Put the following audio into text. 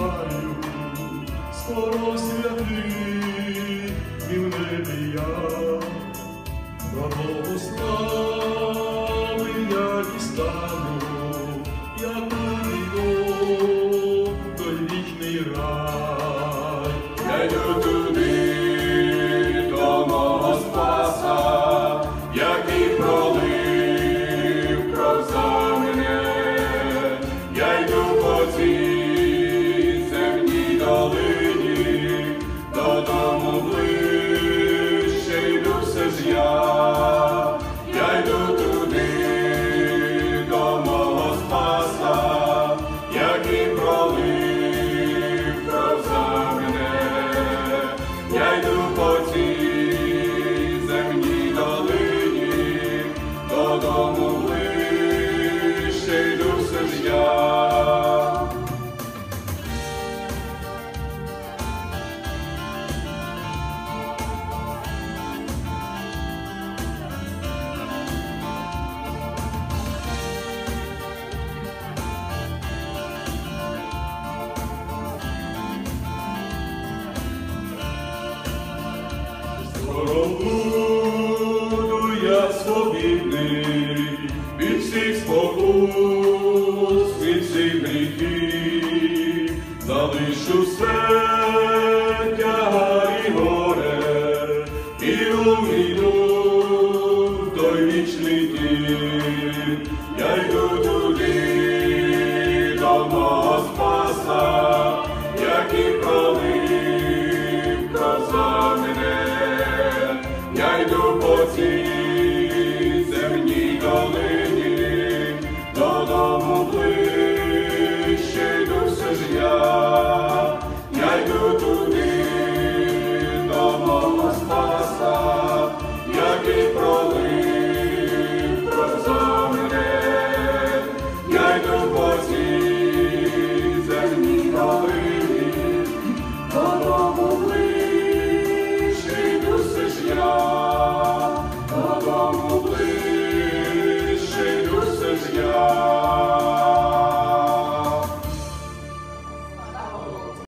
співаю, скоро святий і в небі я, на Богу слави я дістану. свободу я свобідний від всіх спокус, від гріхів, залишу все і горе, і увійду в той вічний. Я йду туди, до мого спаса.